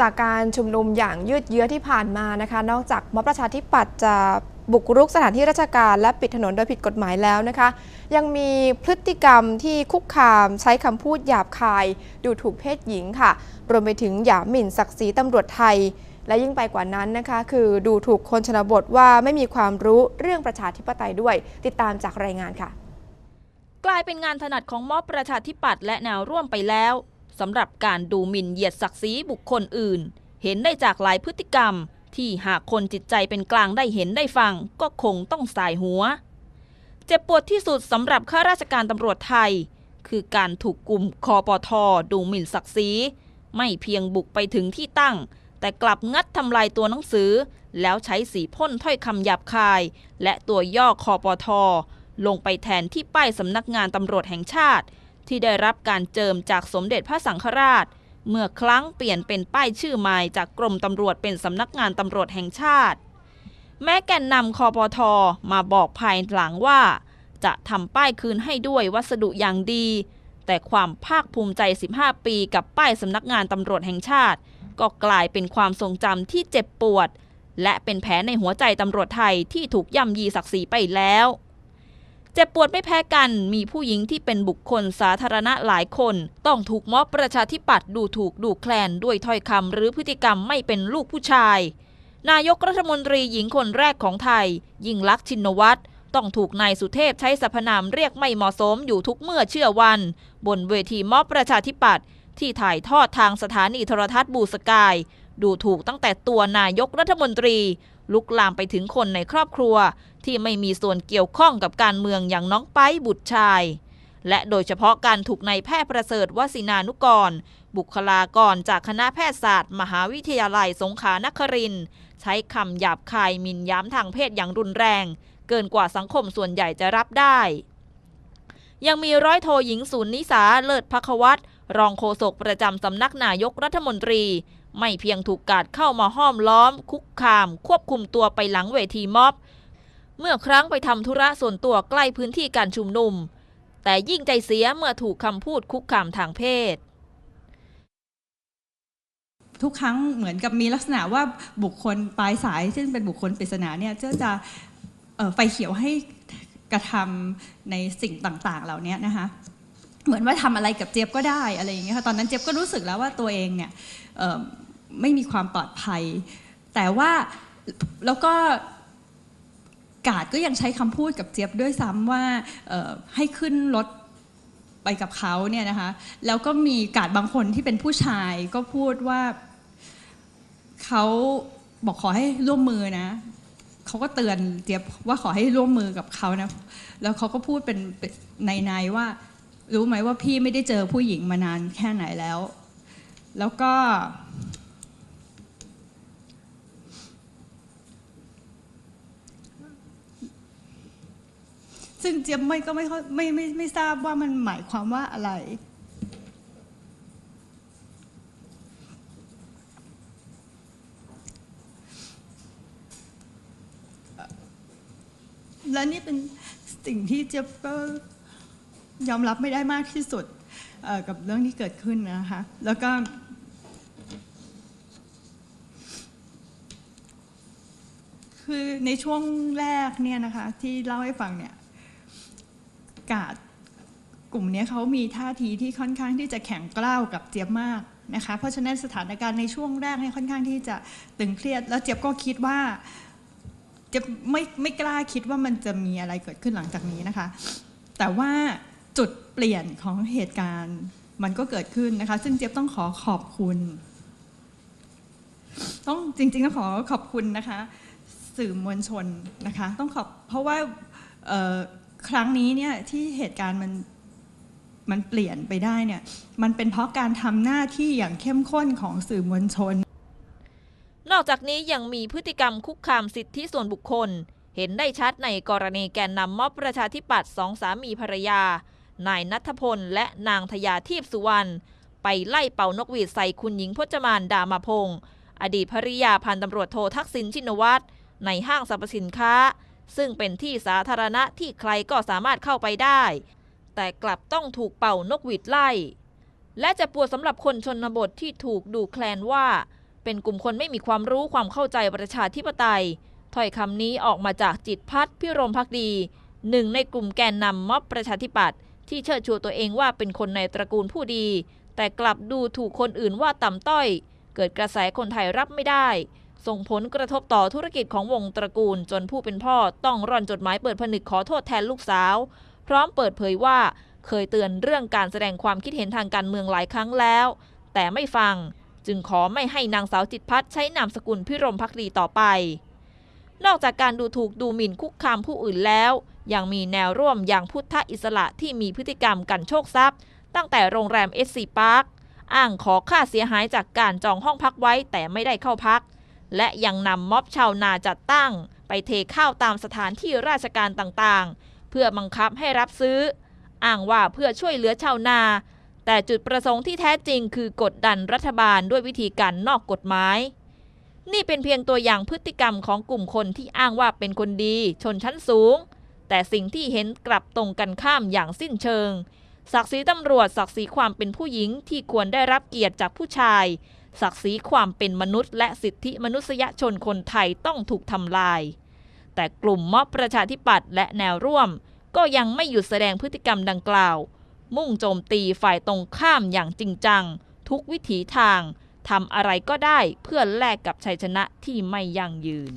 จากการชุมนุมอย่างยืดเยื้อที่ผ่านมานะคะ นอกจากม็อบประชาธิปัตย์จะบุกรุกสถานที่ราชการและปิดถนนโดยผิดกฎหมายแล้วนะคะ ยังมีพฤติกรรมที่คุกคามใช้คำพูดหยาบคาย ดูถูกเพศหญิงค่ะ รวมไปถึงหยามหมิ่นศักดิ์ศรีตำรวจไทย และยิ่งไปกว่านั้นนะคะ คือดูถูกคนชนบทว่าไม่มีความรู้เรื่องประชาธิปไตยด้วย ติดตามจากรายงานค่ะ กลายเป็นงานถนัดของม็อบประชาธิปัตย์และแนวร่วมไปแล้ว สำหรับการดูหมิ่นเหยียดศักดิ์ศรีบุคคลอื่น เห็นได้จากหลายพฤติกรรม ที่หากคนจิตใจเป็นกลางได้เห็นได้ฟัง ก็คงต้องสายหัว เจ็บปวดที่สุดสำหรับข้าราชการตำรวจไทย คือการถูกกลุ่มคอปทดูหมิ่นศักดิ์ศรีไม่เพียงบุกไปถึงที่ตั้ง แต่กลับงัดทำลายตัวหนังสือ แล้วใช้สีพ่นถ้อยคำหยาบคาย และตัวย่อคอปทลงไปแทนที่ป้ายสำนักงานตำรวจแห่งชาติ ที่ได้รับการเจิมจากสมเด็จพระสังฆราช เมื่อครั้งเปลี่ยนเป็นป้ายชื่อใหม่จากกรมตำรวจเป็นสำนักงานตำรวจแห่งชาติ แม้แกนนำคอปทอมาบอกภายหลังว่า จะทำป้ายคืนให้ด้วยวัสดุอย่างดี แต่ความภาคภูมิใจ 15 ปีกับป้ายสำนักงานตำรวจแห่งชาติ ก็กลายเป็นความทรงจำที่เจ็บปวด และเป็นแผลในหัวใจตำรวจไทยที่ถูกย่ำยีศักดิ์ศรีไปแล้ว เจ็บปวดไม่แพ้กัน มีผู้หญิงที่เป็นบุคคลสาธารณะหลายคน ต้องถูกม็อบประชาธิปัตย์ดูถูกดูแคลนด้วยถ้อยคำหรือพฤติกรรมไม่เป็นลูกผู้ชาย นายกรัฐมนตรีหญิงคนแรกของไทย ยิ่งลักษณ์ชินวัตรต้องถูกนายสุเทพใช้สรรพนามเรียกไม่เหมาะสมอยู่ทุกเมื่อเชื่อวัน บนเวทีม็อบประชาธิปัตย์ที่ถ่ายทอดทางสถานีโทรทัศน์บูสกาย ดูถูกตั้งแต่ตัวนายกรัฐมนตรี ลุกลามไปถึงคนในครอบครัว ที่ไม่มีส่วนเกี่ยวข้องกับการเมืองอย่างน้องไปบุตรชาย และโดยเฉพาะการถูกนายแพทย์ประเสริฐวสินานุกร บุคลากรจากคณะแพทยศาสตร์ มหาวิทยาลัยสงขลานครินใช้คำหยาบคายมินย้ำทางเพศอย่างรุนแรง เกินกว่าสังคมส่วนใหญ่จะรับได้ ยังมีร้อยโทหญิงศูนย์นิสาเลิศพักวัตรรองโฆษกประจำสำนักนายกรัฐมนตรี ไม่เพียงถูกกาดเข้ามาห้อมล้อม คุกคาม ควบคุมตัวไปหลังเวทีม็อบ เมื่อครั้งไปทำธุระส่วนตัวใกล้พื้นที่การชุมนุม แต่ยิ่งใจเสียเมื่อถูกคำพูดคุกคามทางเพศ ทุกครั้งเหมือนกับมีลักษณะว่าบุคคลปลายสาย ซึ่งเป็นบุคคลปริศนาเนี่ยจะจะไฟเขียวให้กระทำในสิ่งต่าง ๆ เหล่านี้นะคะเหมือนว่าทำอะไรกับเจี๊ยบก็ได้อะไรอย่างเงี้ยค่ะตอนนั้นเจี๊ยบก็รู้สึกแล้วว่าตัวเองเนี่ยไม่มีความปลอดภัย แต่ว่าแล้วก็ กาดก็ยังใช้คำพูดกับเจี๊ยบด้วยซ้ำว่าให้ขึ้นรถไปกับเขาเนี่ยนะคะ แล้วก็มีกาดบางคนที่เป็นผู้ชายก็พูดว่าเขาบอกขอให้ร่วมมือนะเขาก็เตือนเจี๊ยบว่าขอให้ร่วมมือกับเขานะ แล้วเขาก็พูดเป็นในในๆว่า รู้ไหมว่าพี่ไม่ได้เจอผู้หญิงมานานแค่ไหนแล้ว แล้วก็ ซึ่งเจี๊ยบไม่ก็ไม่ค่ไม่ไม่ไม่ทราบว่ามันหมายความว่าอะไร และนี่เป็นสิ่งที่เจี๊ยบก็ยอมรับไม่ได้มากที่สุดกับเรื่องที่เกิดขึ้นนะคะ แล้วก็ คือในช่วงแรกเนี่ยนะคะ ที่เล่าให้ฟังเนี่ย กาดกลุ่มนี้เขามีท่าทีที่ค่อนข้างที่จะแข็งกร้าวกับเจี๊ยบมากนะคะเพราะฉะนั้นสถานการณ์ในช่วงแรกเนี่ยค่อนข้างที่จะตึงเครียด แล้วเจี๊ยบก็คิดว่าเจี๊ยบไม่ไม่กล้าคิดว่ามันจะมีอะไรเกิดขึ้นหลังจากนี้นะคะ แต่ว่าจุดเปลี่ยนของเหตุการณ์มันก็เกิดขึ้นนะคะ ซึ่งเจี๊ยบต้องขอขอบคุณ ต้องจริงๆต้องขอขอบคุณนะคะ สื่อมวลชนนะคะ ต้องขอบเพราะว่า ครั้งนี้เนี่ยที่เหตุการณ์มันมันเปลี่ยนไปได้เนี่ยมันเป็นเพราะการทำหน้าที่อย่างเข้มข้นของสื่อมวลชน นอกจากนี้ยังมีพฤติกรรมคุกคามสิทธิส่วนบุคคล เห็นได้ชัดในกรณีแกนนำม็อบประชาธิปัตย์สองสามีภรรยา นายนัทพลและนางทยาทีพสุวรรณไปไล่เป่านกหวีดใส่คุณหญิงพจมานดามาพงศ์อดีตภริยาพันตำรวจโททักษิณชินวัตรในห้างสรรพสินค้า ซึ่งเป็นที่สาธารณะที่ใครก็สามารถเข้าไปได้ แต่กลับต้องถูกเป่านกหวีดไล่ และจะปวดสำหรับคนชนบทที่ถูกดูแคลนว่า เป็นกลุ่มคนไม่มีความรู้ความเข้าใจประชาธิปไตยถ้อยคำนี้ออกมาจากจิตพัฒน์พิรมพักดีหนึ่งในกลุ่มแกนนำม็อบประชาธิปัตย์ที่เชิดชูตัวเองว่าเป็นคนในตระกูลผู้ดี แต่กลับดูถูกคนอื่นว่าต่ำต้อย เกิดกระแสคนไทยรับไม่ได้ ส่งผลกระทบต่อธุรกิจของวงตระกูล จนผู้เป็นพ่อต้องร่อนจดหมายเปิดผนึกขอโทษแทนลูกสาว พร้อมเปิดเผยว่า เคยเตือนเรื่องการแสดงความคิดเห็นทางการเมืองหลายครั้งแล้ว แต่ไม่ฟัง จึงขอไม่ให้นางสาวจิตพัฒน์ใช้นามสกุลพิรมพักดีต่อไป นอกจากการดูถูกดูหมิ่นคุกคามผู้อื่นแล้ว ยังมีแนวร่วมอย่างพุทธอิสระที่มีพฤติกรรมกันโชคทรัพย์ ตั้งแต่โรงแรมเอสซีพาร์คอ้างขอค่าเสียหายจากการจองห้องพักไว้แต่ไม่ได้เข้าพัก และยังนำม็อบชาวนาจัดตั้ง ไปเทข้าวตามสถานที่ราชการต่างๆ เพื่อบังคับให้รับซื้อ อ้างว่าเพื่อช่วยเหลือชาวนา แต่จุดประสงค์ที่แท้จริงคือกดดันรัฐบาลด้วยวิธีการนอกกฎหมาย นี่เป็นเพียงตัวอย่างพฤติกรรมของกลุ่มคนที่อ้างว่าเป็นคนดีชนชั้นสูง แต่สิ่งที่เห็นกลับตรงกันข้ามอย่างสิ้นเชิงศักดิ์ศรีตำรวจศักดิ์ศรีความเป็นผู้หญิงที่ควรได้รับเกียรติจากผู้ชาย ศักดิ์ศรีความเป็นมนุษย์ และสิทธิมนุษยชนคนไทยต้องถูกทำลาย แต่กลุ่มม็อบประชาธิปัตย์และแนวร่วม ก็ยังไม่หยุดแสดงพฤติกรรมดังกล่าว มุ่งโจมตีฝ่ายตรงข้ามอย่างจริงจัง ทุกวิถีทางทำอะไรก็ได้เพื่อแลกกับชัยชนะที่ไม่ยั่งยืน